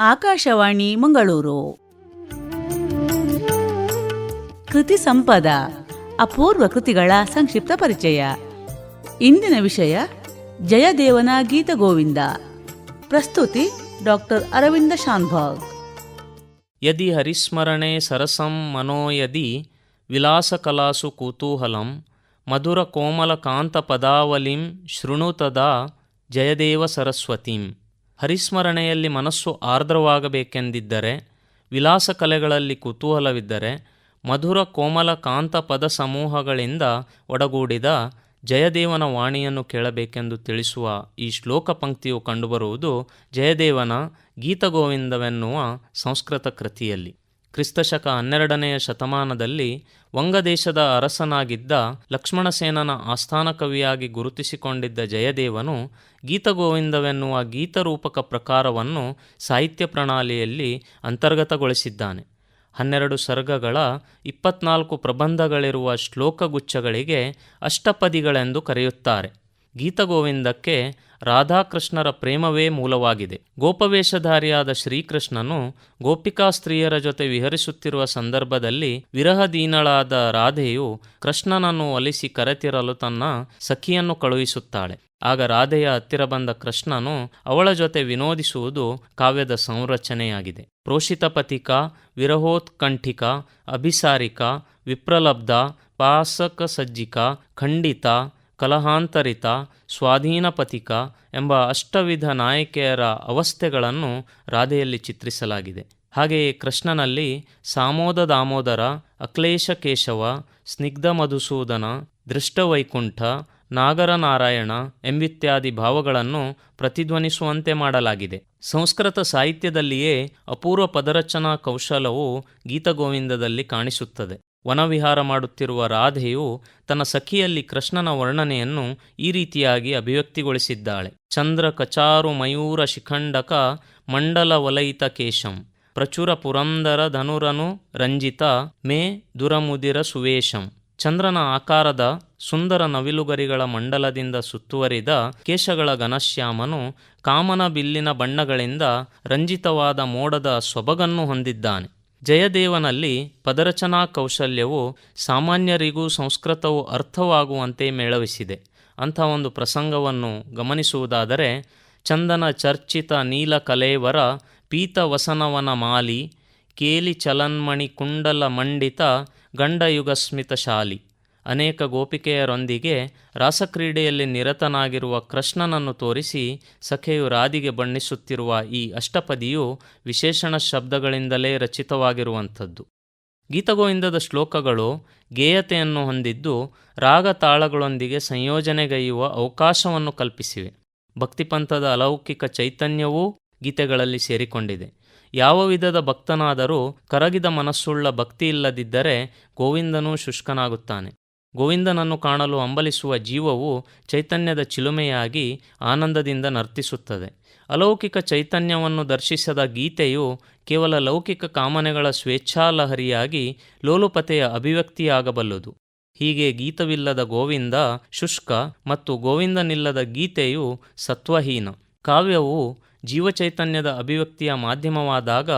ಆಕಾಶವಾಣಿ ಮಂಗಳೂರು. ಕೃತಿ ಸಂಪದ, ಅಪೂರ್ವ ಕೃತಿಗಳ ಸಂಕ್ಷಿಪ್ತ ಪರಿಚಯ. ಇಂದಿನ ವಿಷಯ, ಜಯದೇವನ ಗೀತಗೋವಿಂದ ಪ್ರಸ್ತುತಿ ಡಾಕ್ಟರ್ ಅರವಿಂದ ಶಾನ್ಭಾಗ್. ಯದಿ ಹರಿಸ್ಮರಣೆ ಸರಸಂ ಮನೋಯದಿ ವಿಲಾಸಕಲಾಸು ಕುತೂಹಲಂ ಮಧುರ ಕೋಮಲ ಕಾಂತ ಪದಾವಲಿಂ ಶೃಣುತದ ಜಯದೇವ ಸರಸ್ವತೀಂ. ಹರಿಸ್ಮರಣೆಯಲ್ಲಿ ಮನಸ್ಸು ಆರ್ದ್ರವಾಗಬೇಕೆಂದಿದ್ದರೆ, ವಿಲಾಸ ಕಲೆಗಳಲ್ಲಿ ಕುತೂಹಲವಿದ್ದರೆ, ಮಧುರ ಕೋಮಲ ಕಾಂತ ಪದ ಸಮೂಹಗಳಿಂದ ಒಡಗೂಡಿದ ಜಯದೇವನ ವಾಣಿಯನ್ನು ಕೇಳಬೇಕೆಂದು ತಿಳಿಸುವ ಈ ಶ್ಲೋಕ ಪಂಕ್ತಿಯು ಕಂಡುಬರುವುದು ಜಯದೇವನ ಗೀತಗೋವಿಂದವೆನ್ನುವ ಸಂಸ್ಕೃತ ಕೃತಿಯಲ್ಲಿ. ಕ್ರಿಸ್ತಶಕ ಹನ್ನೆರಡನೆಯ ಶತಮಾನದಲ್ಲಿ ವಂಗದೇಶದ ಅರಸನಾಗಿದ್ದ ಲಕ್ಷ್ಮಣಸೇನನ ಆಸ್ಥಾನ ಕವಿಯಾಗಿ ಗುರುತಿಸಿಕೊಂಡಿದ್ದ ಜಯದೇವನು ಗೀತಗೋವಿಂದವೆನ್ನುವ ಗೀತರೂಪಕ ಪ್ರಕಾರವನ್ನು ಸಾಹಿತ್ಯ ಪ್ರಣಾಲಿಯಲ್ಲಿ ಅಂತರ್ಗತಗೊಳಿಸಿದ್ದಾನೆ. ಹನ್ನೆರಡು ಸರ್ಗಗಳ ಇಪ್ಪತ್ನಾಲ್ಕು ಪ್ರಬಂಧಗಳಿರುವ ಶ್ಲೋಕಗುಚ್ಛಗಳಿಗೆ ಅಷ್ಟಪದಿಗಳೆಂದು ಕರೆಯುತ್ತಾರೆ. ಗೀತಗೋವಿಂದಕ್ಕೆ ರಾಧಾಕೃಷ್ಣರ ಪ್ರೇಮವೇ ಮೂಲವಾಗಿದೆ. ಗೋಪವೇಷಧಾರಿಯಾದ ಶ್ರೀಕೃಷ್ಣನು ಗೋಪಿಕಾ ಸ್ತ್ರೀಯರ ಜೊತೆ ವಿಹರಿಸುತ್ತಿರುವ ಸಂದರ್ಭದಲ್ಲಿ ವಿರಹದೀನಳಾದ ರಾಧೆಯು ಕೃಷ್ಣನನ್ನು ಒಲಿಸಿ ಕರೆತಿರಲು ತನ್ನ ಸಖಿಯನ್ನು ಕಳುಹಿಸುತ್ತಾಳೆ. ಆಗ ರಾಧೆಯ ಹತ್ತಿರ ಬಂದ ಕೃಷ್ಣನು ಅವಳ ಜೊತೆ ವಿನೋದಿಸುವುದು ಕಾವ್ಯದ ಸಂರಚನೆಯಾಗಿದೆ. ಪ್ರೋಷಿತಪತಿಕ ವಿರಹೋತ್ಕಂಠಿಕ, ಅಭಿಸಾರಿಕ, ವಿಪ್ರಲಬ್ಧ, ಪಾಸಕ ಸಜ್ಜಿಕ, ಖಂಡಿತ ಕಲಹಾಂತರಿತ ಸ್ವಾಧೀನಪತಿಕ ಎಂಬ ಅಷ್ಟವಿಧ ನಾಯಕಿಯರ ಅವಸ್ಥೆಗಳನ್ನು ರಾಧೆಯಲ್ಲಿ ಚಿತ್ರಿಸಲಾಗಿದೆ. ಹಾಗೆಯೇ ಕೃಷ್ಣನಲ್ಲಿ ಸಾಮೋದ ದಾಮೋದರ ಅಕ್ಲೇಶ ಕೇಶವ ಸ್ನಿಗ್ಧ ಮಧುಸೂದನ ದೃಷ್ಟವೈಕುಂಠ, ನಾಗರನಾರಾಯಣ ಎಂಬಿತ್ಯಾದಿ ಭಾವಗಳನ್ನು ಪ್ರತಿಧ್ವನಿಸುವಂತೆ ಮಾಡಲಾಗಿದೆ. ಸಂಸ್ಕೃತ ಸಾಹಿತ್ಯದಲ್ಲಿಯೇ ಅಪೂರ್ವ ಪದರಚನಾ ಕೌಶಲವು ಗೀತಗೋವಿಂದದಲ್ಲಿ ಕಾಣಿಸುತ್ತದೆ. ವನವಿಹಾರ ಮಾಡುತ್ತಿರುವ ರಾಧೆಯು ತನ್ನ ಸಖಿಯಲ್ಲಿ ಕೃಷ್ಣನ ವರ್ಣನೆಯನ್ನು ಈ ರೀತಿಯಾಗಿ ಅಭಿವ್ಯಕ್ತಿಗೊಳಿಸಿದ್ದಾಳೆ. ಚಂದ್ರ ಕಚಾರು ಮಯೂರ ಶಿಖಂಡಕ ಮಂಡಲ ವಲಯಿತ ಕೇಶಂ. ಪ್ರಚುರ ಪುರಂದರ ಧನುರನು ರಂಜಿತ ಮೇ ದುರಮುದಿರ ಸುವೇಶಂ. ಚಂದ್ರನ ಆಕಾರದ ಸುಂದರ ನವಿಲುಗರಿಗಳ ಮಂಡಲದಿಂದ ಸುತ್ತುವರಿದ ಕೇಶಗಳ ಘನಶ್ಯಾಮನು ಕಾಮನ ಬಿಲ್ಲಿನ ಬಣ್ಣಗಳಿಂದ ರಂಜಿತವಾದ ಮೋಡದ ಸೊಬಗನ್ನು ಹೊಂದಿದ್ದಾನೆ. ಜಯದೇವನಲ್ಲಿ ಪದರಚನಾ ಕೌಶಲ್ಯವು ಸಾಮಾನ್ಯರಿಗೂ ಸಂಸ್ಕೃತವು ಅರ್ಥವಾಗುವಂತೆ ಮೇಳವಿಸಿದೆ. ಅಂಥ ಒಂದು ಪ್ರಸಂಗವನ್ನು ಗಮನಿಸುವುದಾದರೆ, ಚಂದನ ಚರ್ಚಿತ ನೀಲ ಕಲೇವರ ಪೀತವಸನವನ ಮಾಲಿ ಕೇಲಿ ಚಲನ್ಮಣಿ ಕುಂಡಲ ಮಂಡಿತ ಗಂಡಯುಗಸ್ಮಿತ ಶಾಲಿ ಅನೇಕ ಗೋಪಿಕೆಯರೊಂದಿಗೆ ರಾಸಕ್ರೀಡೆಯಲ್ಲಿ ನಿರತನಾಗಿರುವ ಕೃಷ್ಣನನ್ನು ತೋರಿಸಿ ಸಖೆಯು ರಾಧಿಗೆ ಬಣ್ಣಿಸುತ್ತಿರುವ ಈ ಅಷ್ಟಪದಿಯು ವಿಶೇಷಣ ಶಬ್ದಗಳಿಂದಲೇ ರಚಿತವಾಗಿರುವಂಥದ್ದು. ಗೀತಗೋವಿಂದದ ಶ್ಲೋಕಗಳು ಗೇಯತೆಯನ್ನು ಹೊಂದಿದ್ದು ರಾಗ ತಾಳಗಳೊಂದಿಗೆ ಸಂಯೋಜನೆಗೈಯುವ ಅವಕಾಶವನ್ನು ಕಲ್ಪಿಸಿವೆ. ಭಕ್ತಿಪಂಥದ ಅಲೌಕಿಕ ಚೈತನ್ಯವೂ ಗೀತೆಗಳಲ್ಲಿ ಸೇರಿಕೊಂಡಿದೆ. ಯಾವ ವಿಧದ ಭಕ್ತನಾದರೂ ಕರಗಿದ ಮನಸ್ಸುಳ್ಳ ಭಕ್ತಿ ಇಲ್ಲದಿದ್ದರೆ ಗೋವಿಂದನೂ ಶುಷ್ಕನಾಗುತ್ತಾನೆ. ಗೋವಿಂದನನ್ನು ಕಾಣಲು ಅಂಬಲಿಸುವ ಜೀವವು ಚೈತನ್ಯದ ಚಿಲುಮೆಯಾಗಿ ಆನಂದದಿಂದ ನರ್ತಿಸುತ್ತದೆ. ಅಲೌಕಿಕ ಚೈತನ್ಯವನ್ನು ದರ್ಶಿಸದ ಗೀತೆಯು ಕೇವಲ ಲೌಕಿಕ ಕಾಮನೆಗಳ ಸ್ವೇಚ್ಛಾಲಹರಿಯಾಗಿ ಲೋಲುಪತೆಯ ಅಭಿವ್ಯಕ್ತಿಯಾಗಬಲ್ಲದು. ಹೀಗೆ ಗೀತವಿಲ್ಲದ ಗೋವಿಂದ, ಶುಷ್ಕ ಮತ್ತು ಗೋವಿಂದನಿಲ್ಲದ ಗೀತೆಯು ಸತ್ವಹೀನ. ಕಾವ್ಯವು ಜೀವಚೈತನ್ಯದ ಅಭಿವ್ಯಕ್ತಿಯ ಮಾಧ್ಯಮವಾದಾಗ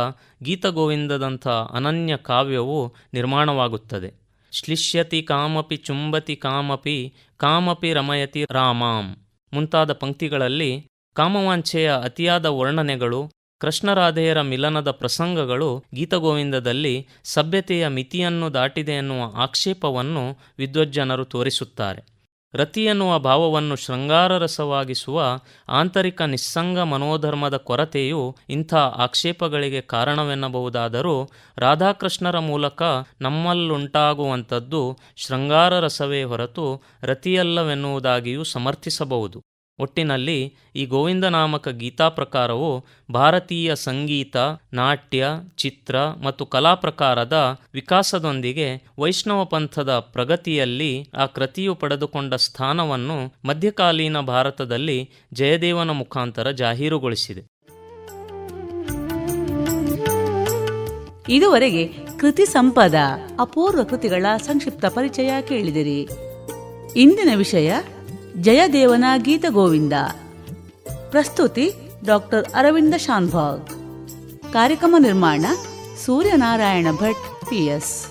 ಗೀತಗೋವಿಂದದಂಥ ಅನನ್ಯ ಕಾವ್ಯವು ನಿರ್ಮಾಣವಾಗುತ್ತದೆ. ಶ್ಲಿಷ್ಯತಿ ಕಾಮಪಿ ಚುಂಬತಿ ಕಾಮಪಿ ಕಾಮಪಿ ರಮಯತಿ ರಾಮಾಂ. ಮುಂತಾದ ಪಂಕ್ತಿಗಳಲ್ಲಿ ಕಾಮವಾಂಛೆಯ ಅತಿಯಾದ ವರ್ಣನೆಗಳು, ಕೃಷ್ಣರಾಧೆಯರ ಮಿಲನದ ಪ್ರಸಂಗಗಳು ಗೀತಗೋವಿಂದದಲ್ಲಿ ಸಭ್ಯತೆಯ ಮಿತಿಯನ್ನು ದಾಟಿದೆ ಎನ್ನುವ ಆಕ್ಷೇಪವನ್ನು ವಿದ್ವಜ್ಜನರು ತೋರಿಸುತ್ತಾರೆ. ರತಿ ಎನ್ನುವ ಭಾವವನ್ನು ಶೃಂಗಾರರಸವಾಗಿಸುವ ಆಂತರಿಕ ನಿಸ್ಸಂಗ ಮನೋಧರ್ಮದ ಕೊರತೆಯು ಇಂಥ ಆಕ್ಷೇಪಗಳಿಗೆ ಕಾರಣವೆನ್ನಬಹುದಾದರೂ ರಾಧಾಕೃಷ್ಣರ ಮೂಲಕ ನಮ್ಮಲ್ಲುಂಟಾಗುವಂಥದ್ದು ಶೃಂಗಾರರಸವೇ ಹೊರತು ರತಿಯಲ್ಲವೆನ್ನುವುದಾಗಿಯೂ ಸಮರ್ಥಿಸಬಹುದು. ಒಟ್ಟಿನಲ್ಲಿ ಈ ಗೋವಿಂದ ನಾಮಕ ಗೀತಾ ಪ್ರಕಾರವು ಭಾರತೀಯ ಸಂಗೀತ, ನಾಟ್ಯ, ಚಿತ್ರ ಮತ್ತು ಕಲಾ ಪ್ರಕಾರದ ವಿಕಾಸದೊಂದಿಗೆ ವೈಷ್ಣವ ಪಂಥದ ಪ್ರಗತಿಯಲ್ಲಿ ಆ ಕೃತಿಯು ಪಡೆದುಕೊಂಡ ಸ್ಥಾನವನ್ನು ಮಧ್ಯಕಾಲೀನ ಭಾರತದಲ್ಲಿ ಜಯದೇವನ ಮುಖಾಂತರ ಜಾಹೀರುಗೊಳಿಸಿದೆ. ಇದುವರೆಗೆ ಕೃತಿ ಸಂಪದ, ಅಪೂರ್ವ ಕೃತಿಗಳ ಸಂಕ್ಷಿಪ್ತ ಪರಿಚಯ ಕೇಳಿದಿರಿ. ಇಂದಿನ ವಿಷಯ ಜಯದೇವನ ಗೀತಗೋವಿಂದ ಪ್ರಸ್ತುತಿ ಡಾಕ್ಟರ್ ಅರವಿಂದ ಶಾನ್ಭಾಗ್. ಕಾರ್ಯಕ್ರಮ ನಿರ್ಮಾಣ ಸೂರ್ಯನಾರಾಯಣ ಭಟ್ ಪಿಎಸ್